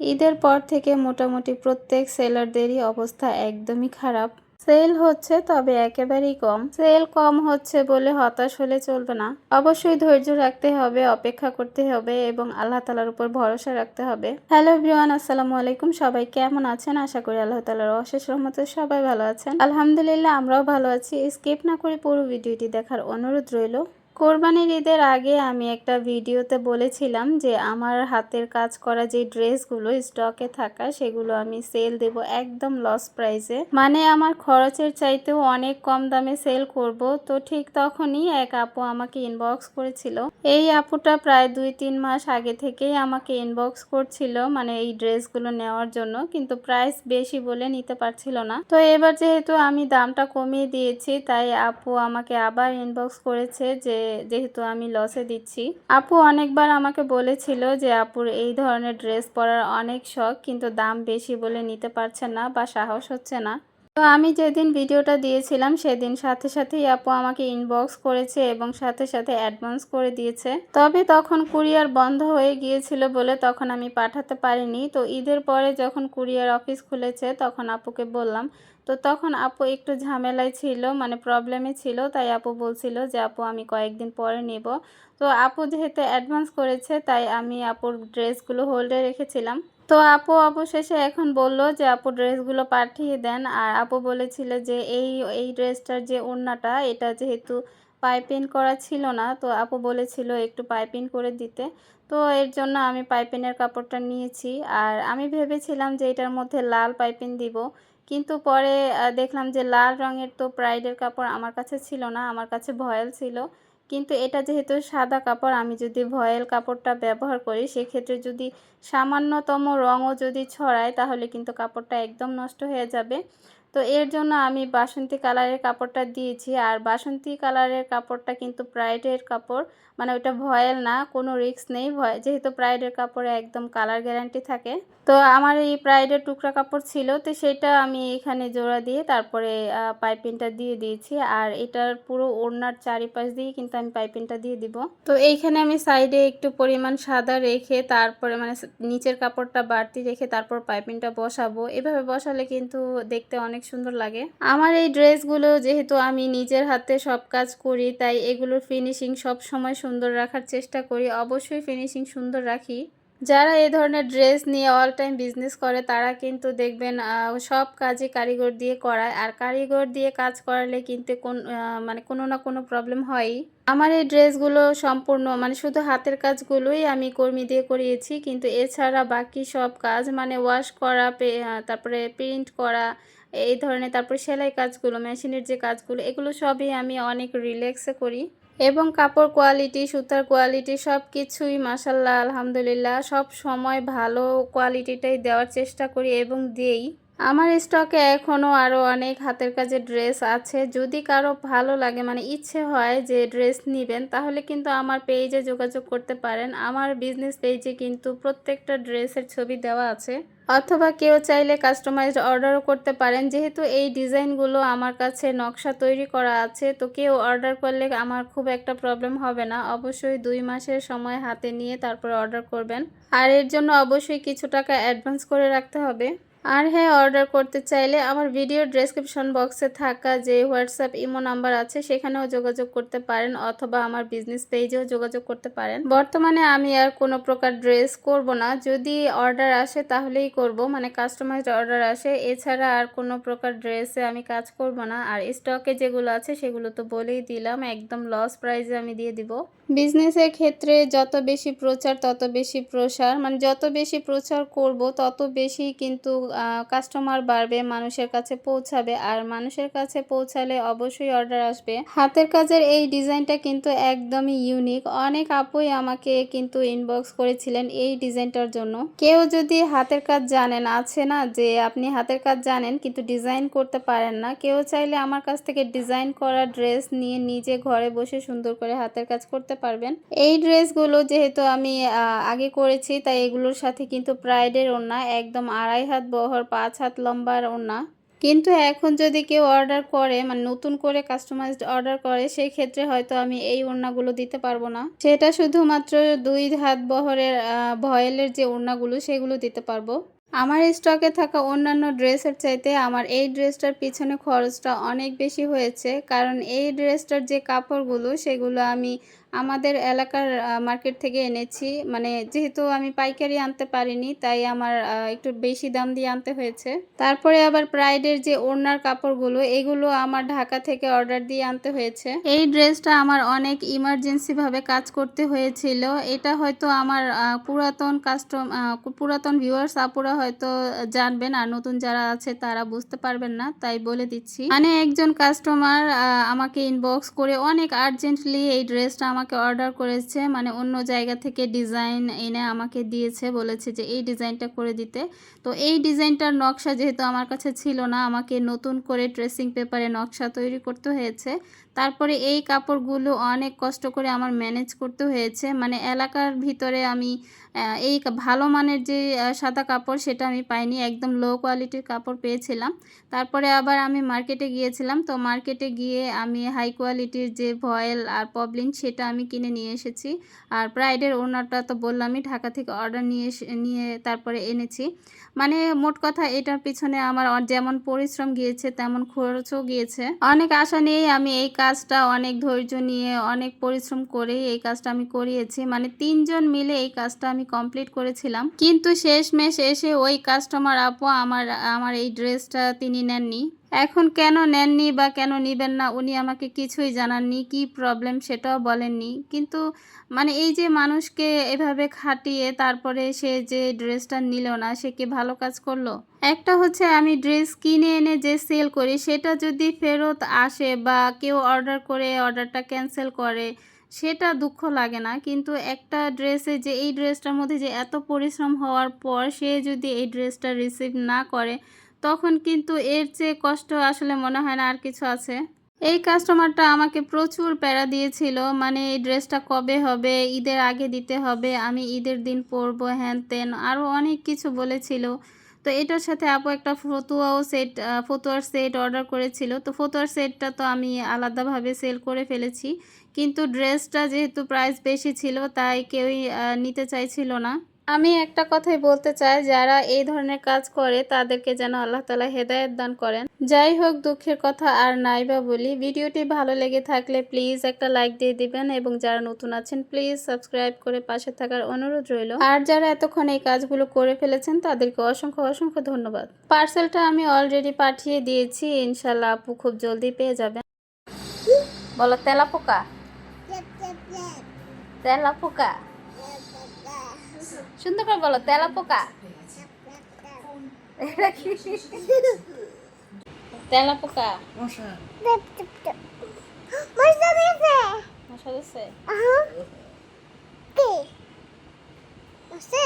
ঈদের পর থেকে মোটামুটি প্রত্যেক সেলারদেরই অবস্থা একদমই খারাপ। সেল হচ্ছে তবে একেবারেই কম। সেল কম হচ্ছে বলে হতাশ হলে চলবে না। অবশ্যই ধৈর্য রাখতে হবে, অপেক্ষা করতে হবে এবং আল্লাহ তালার উপর ভরসা রাখতে হবে। হ্যালো ব্রিয়ান আসসালামু আলাইকুম। সবাই কেমন আছেন? আশা করি আল্লাহ তালার অশেষ রহমতে সবাই ভালো আছেন। আলহামদুলিল্লাহ, আমরাও ভালো আছি। স্কিপ না করে পুরো ভিডিওটি দেখার অনুরোধ রইল। কোরবানির ঈদের আগে আমি একটা ভিডিওতে বলেছিলাম যে আমার হাতের কাজ করা যে ড্রেসগুলো স্টকে থাকা, সেগুলো আমি সেল দেব একদম লস প্রাইসে। মানে আমার খরচের চাইতেও অনেক কম দামে সেল করব। তো ঠিক তখনই এক আপু আমাকে ইনবক্স করেছিল। এই আপুটা প্রায় দুই তিন মাস আগে থেকেই আমাকে ইনবক্স করছিল মানে এই ড্রেসগুলো নেওয়ার জন্য। কিন্তু প্রাইস বেশি বলে নিতে পারছিল না। তো এবার যেহেতু আমি দামটা কমিয়ে দিয়েছি, তাই আপু আমাকে আবার ইনবক্স করেছে যে যেহেতু আমি লসে দিচ্ছি। আপু অনেকবার আমাকে বলেছিল যে, আপুর এই ধরনের ড্রেস পরার অনেক শখ, কিন্তু দাম বেশি বলে নিতে পারছে না বা সাহস হচ্ছে না। তো আমি যেদিন ভিডিওটা দিয়েছিলাম, সেদিন সাথে সাথেই আপু আমাকে ইনবক্স করেছে এবং সাথে সাথে অ্যাডভান্স করে দিয়েছে। তবে তখন কুরিয়ার বন্ধ হয়ে গিয়েছিল বলে তখন আমি পাঠাতে পারিনি। তো ঈদের পরে যখন কুরিয়ার অফিস খুলেছে, তখন আপুকে বললাম তো তখন আপু একটু ঝামেলায় ছিল মানে প্রবলেমে ছিল, তাই আপু বলছিল যে, আপু, আমি কয়েকদিন পরে নেব। তো আপু যেহেতু অ্যাডভান্স করেছে, তাই আমি আপুর ড্রেসগুলো হোল্ডে রেখেছিলাম। তো আপু অবশেষে এখন বলল যে, আপু ড্রেসগুলো পাঠিয়ে দেন। আর আপু বলেছিল যে, এই এই ড্রেসটার যে ওড়নাটা, এটা যেহেতু পাইপিং করা ছিল না, তো আপু বলেছিল একটু পাইপিং করে দিতে। তো এর জন্য আমি পাইপিনের কাপড়টা নিয়েছি। আর আমি ভেবেছিলাম যে, এটার মধ্যে লাল পাইপিন দিব। কিন্তু পরে দেখলাম যে লাল রঙের তো প্রাইডের কাপড় আমার কাছে ছিল না, আমার কাছে ভয়েল ছিল। কিন্তু এটা যেহেতু সাদা কাপড়, আমি যদি ভয়েল কাপড়টা ব্যবহার করি, সেক্ষেত্রে যদি সামান্যতম রঙও যদি ছড়ায়, তাহলে কিন্তু কাপড়টা একদম নষ্ট হয়ে যাবে। তো এর জন্য আমি বাসন্তী কালারের কাপড়টা দিয়েছি। আর বাসন্তী কালারের কাপড়টা কিন্তু প্রাইডের কাপড়। মানে ওটা ভয়েল না, কোনো রিস্ক নেই ভয়, যেহেতু প্রাইডের কাপড়ে একদম কালার গ্যারান্টি থাকে। তো আমার এই প্রাইডের টুকরা কাপড় ছিল, তো সেটা আমি এখানে জোড়া দিয়ে তারপরে পাইপিংটা দিয়ে দিয়েছি। আর এটার পুরো ওড়নার চারিপাশ দিয়ে কিন্তু আমি পাইপিংটা দিয়ে দিব। তো এইখানে আমি সাইডে একটু পরিমাণ সাদা রেখে তারপরে মানে নিচের কাপড়টা বাড়তি রেখে তারপর পাইপিংটা বসাবো। এভাবে বসালে কিন্তু দেখতে অনেক সুন্দর লাগে। আমার এই ড্রেসগুলো যেহেতু আমি নিজের হাতে সব কাজ করি, তাই এগুলোর ফিনিশিং সব সময় সুন্দর রাখার চেষ্টা করি। অবশ্যই ফিনিশিং সুন্দর রাখি। যারা এই ধরনের ড্রেস নিয়ে অল টাইম বিজনেস করে, তারা কিন্তু দেখবেন সব কাজে কারিগর দিয়ে করায়। আর কারিগর দিয়ে কাজ করালে কিন্তু কোন মানে কোনো না কোনো প্রবলেম হয়ই। আমার এই ড্রেসগুলো সম্পূর্ণ মানে শুধু হাতের কাজগুলোই আমি কর্মী দিয়ে করিয়েছি, কিন্তু এছাড়া বাকি সব কাজ মানে ওয়াশ করা তারপরে প্রিন্ট করা, এই ধরনের, তারপরে সেলাই কাজগুলো মেশিনের যে কাজগুলো, এগুলো সবই আমি অনেক রিল্যাক্সে করি। এবং কাপড় কোয়ালিটি সুতার কোয়ালিটি সব কিছুই মাসাল্লাহ আলহামদুলিল্লাহ, সব সময় ভালো কোয়ালিটিটাই দেওয়ার চেষ্টা করি এবং দিই। আমার স্টকে এখনও আরও অনেক হাতের কাজের ড্রেস আছে। যদি কারও ভালো লাগে মানে ইচ্ছে হয় যে ড্রেস নেবেন, তাহলে কিন্তু আমার পেজে যোগাযোগ করতে পারেন। আমার বিজনেস পেজে কিন্তু প্রত্যেকটা ড্রেসের ছবি দেওয়া আছে। অথবা কেউ চাইলে কাস্টমাইজড অর্ডারও করতে পারেন। যেহেতু এই ডিজাইনগুলো আমার কাছে নকশা তৈরি করা আছে, তো কেউ অর্ডার করলে আমার খুব একটা প্রবলেম হবে না। অবশ্যই দুই মাসের সময় হাতে নিয়ে তারপর অর্ডার করবেন। আর এর জন্য অবশ্যই কিছু টাকা অ্যাডভান্স করে রাখতে হবে। আর হ্যাঁ অর্ডার করতে চাইলে আমার ভিডিও ডেসক্রিপশন বক্সে থাকা যে হোয়াটসঅ্যাপ ইমো নাম্বার আছে, সেখানেও যোগাযোগ করতে পারেন অথবা আমার বিজনেস পেজেও যোগাযোগ করতে পারেন। বর্তমানে আমি আর কোনো প্রকার ড্রেস করব না। যদি অর্ডার আসে তাহলেই করব মানে কাস্টমাইজড অর্ডার আসে। এছাড়া আর কোনো প্রকার ড্রেসে আমি কাজ করব না। আর স্টকে যেগুলো আছে, সেগুলো তো বলেই দিলাম, একদম লস প্রাইসে আমি দিয়ে দিব। বিজনেসের ক্ষেত্রে যত বেশি প্রচার, তত বেশি প্রসার। মানে যত বেশি প্রচার করব, তত বেশি কিন্তু কাস্টমার বাড়বে, মানুষের কাছে পৌঁছাবে আর মানুষের কাছে পৌঁছালে অবশ্যই অর্ডার আসবে। হাতের কাজের এই ডিজাইনটা কিন্তু একদমই ইউনিক অনেক আপুই আমাকে কিন্তু ইনবক্স করেছিলেন এই ডিজাইনটার জন্য। কেউ যদি হাতের কাজ জানেন আছে না যে আপনি হাতের কাজ জানেন কিন্তু ডিজাইন করতে পারেন না, কেউ চাইলে আমার কাছ থেকে ডিজাইন করা ড্রেস নিয়ে নিজে ঘরে বসে সুন্দর করে হাতের কাজ করতে পারবেন। এই ড্রেসগুলো যেহেতু আমি আগে করেছি, তাই এগুলোর সাথে কিন্তু প্রাইডের ওড়না, একদম আড়াই হাত বহর পাঁচ হাত লম্বার ওড়না। কিন্তু এখন যদি কেউ অর্ডার করে মানে নতুন করে কাস্টমাইজড অর্ডার করে সেই ক্ষেত্রে হয়তো আমি এই ওড়নাগুলো দিতে পারব না। সেটা শুধুমাত্র দুই হাত বহরের ভয়েলের যে ওড়নাগুলো, সেগুলো দিতে পারব। আমার স্টকে থাকা অন্যান্য ড্রেসের চাইতে আমার এই ড্রেসটার পিছনে খরচটা অনেক বেশি হয়েছে। কারণ এই ড্রেসটার যে কাপড়গুলো, সেগুলো আমি আমাদের এলাকার মার্কেট থেকে এনেছি। মানে যেহেতু আমি পাইকারি আনতে পারিনি, তাই আমার একটু বেশি দাম দিয়ে আনতে হয়েছে। তারপরে আবার প্রাইডের যে ওড়নার কাপড়গুলো, এগুলো আমার ঢাকা থেকে অর্ডার দিয়ে আনতে হয়েছে। এই ড্রেসটা আমার অনেক ইমার্জেন্সি ভাবে কাজ করতে হয়েছিল। এটা হয়তো আমার পুরাতন কাস্টম পুরাতন ভিউয়ার্স আপুরা হয়তো জানবেন আর নতুন যারা আছে তারা বুঝতে পারবেন না, তাই বলে দিচ্ছি। মানে একজন কাস্টমার আমাকে ইনবক্স করে অনেক আর্জেন্টলি এই ড্রেসটা আমাকে অর্ডার করেছে মানে অন্য জায়গা থেকে ডিজাইন এনে আমাকে দিয়েছে, বলেছে যে এই ডিজাইনটা করে দিতে। তো এই ডিজাইনটার নকশা যেহেতু আমার কাছে ছিল না, আমাকে নতুন করে ড্রেসিং পেপারে নকশা তৈরি করতে হয়েছে। তারপরে এই কাপড়গুলো অনেক কষ্ট করে আমার ম্যানেজ করতে হয়েছে। মানে এলাকার ভিতরে আমি এই ভালো মানের যে সাদা কাপড় সেটা আমি পাইনি, একদম লো কোয়ালিটির কাপড় পেয়েছিলাম। তারপরে আবার আমি মার্কেটে গিয়েছিলাম, তো মার্কেটে গিয়ে আমি হাই কোয়ালিটির যে ভয়েল আর পবলিন সেটা আমি কিনে নিয়ে এসেছি। আর প্রাইডের ওনারটা তো বললামই, ঢাকা থেকে অর্ডার নিয়ে নিয়ে তারপরে এনেছি। মানে মোট কথা এটার পিছনে আমার যেমন পরিশ্রম গিয়েছে, তেমন খরচও গিয়েছে। অনেক আশা নিয়েই আমি এই কাজটা অনেক ধৈর্য নিয়ে, অনেক পরিশ্রম করে এই কাজটা আমি করিয়েছি। মানে তিনজন মিলে এই কাজটা আমি কমপ্লিট করেছিলাম। কিন্তু শেষ শেষমেশ এসে ওই কাস্টমার আপু আমার আমার এই ড্রেসটা তিনি নেননি। এখন কেন নেননি বা কেন নিবেন না? উনি আমাকে কিছুই জানাননি, কি প্রবলেম সেটাও বলেননি। কিন্তু মানে এই যে মানুষকে এভাবে খাটিয়ে তারপরে সে যে ড্রেসটা নিল না, সে কি ভালো কাজ করল? একটা হচ্ছে আমি ড্রেস কিনে এনে যে সেল করি, সেটা যদি ফেরত আসে বা কেউ অর্ডার করে অর্ডারটা ক্যান্সেল করে, সেটা দুঃখ লাগে না। কিন্তু একটা ড্রেসে যে এই ড্রেসটার মধ্যে যে এত পরিশ্রম হওয়ার পর সে যদি এই ড্রেসটা রিসিভ না করে তখন কিন্তু এর চেয়ে কষ্ট আসলে মনে হয় না আর কিছু আছে। এই কাস্টমারটা আমাকে প্রচুর প্যারা দিয়েছিল মানে এই ড্রেসটা কবে হবে, ঈদের আগে দিতে হবে, আমি ঈদের দিন পরবো, হ্যান তেন আরও অনেক কিছু বলেছিল। তো এটার সাথে আপু একটা ফতুয়াও সেট ফতুয়ার সেট অর্ডার করেছিল। তো ফতুয়ার সেটটা তো আমি আলাদাভাবে সেল করে ফেলেছি। কিন্তু ড্রেসটা যেহেতু প্রাইস বেশি ছিল, তাই কেউই নিতে চাইছিল না। আমি একটা কথাই বলতে চাই, যারা এই ধরনের কাজ করে, তাদেরকে যেন আল্লাহ তালা হেদায়েত দান করেন। যাই হোক, দুঃখের কথা আর নাই বা বলি। ভিডিওটি ভালো লেগে থাকলে প্লিজ একটা লাইক দিয়ে দিবেন এবং যারা নতুন আছেন, প্লিজ সাবস্ক্রাইব করে পাশে থাকার অনুরোধ রইল। আর যারা এতক্ষণ এই কাজগুলো করে ফেলেছেন, তাদেরকে অসংখ্য অসংখ্য ধন্যবাদ। পার্সেলটা আমি অলরেডি পাঠিয়ে দিয়েছি। ইনশাল্লাহ আপু খুব জলদি পেয়ে যাবেন। বলো তেলা পোকা তেলা পোকা সুন্দর করে বলো তেলা পোকা? এটা কি? তেলা পোকা? মশা। দিচ্ছে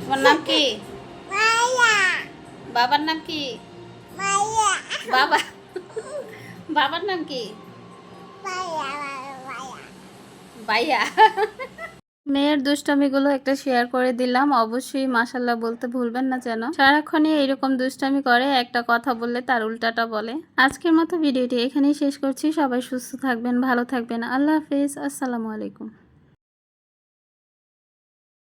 তোমার নাম কি? বাবার নাম কি? বাবা। বাবার নাম কি? ভাইয়া। মেয়ের দুষ্টামিগুলো একটা শেয়ার করে দিলাম। অবশ্যই মাসাল্লাহ বলতে ভুলবেন না যেন। সারাক্ষণই এইরকম দুষ্টামি করে, একটা কথা বললে তার উল্টাটা বলে। আজকের মতো ভিডিওটি এখানেই শেষ করছি। সবাই সুস্থ থাকবেন, ভালো থাকবেন। আল্লাহ হাফিজ। আসসালামু আলাইকুম।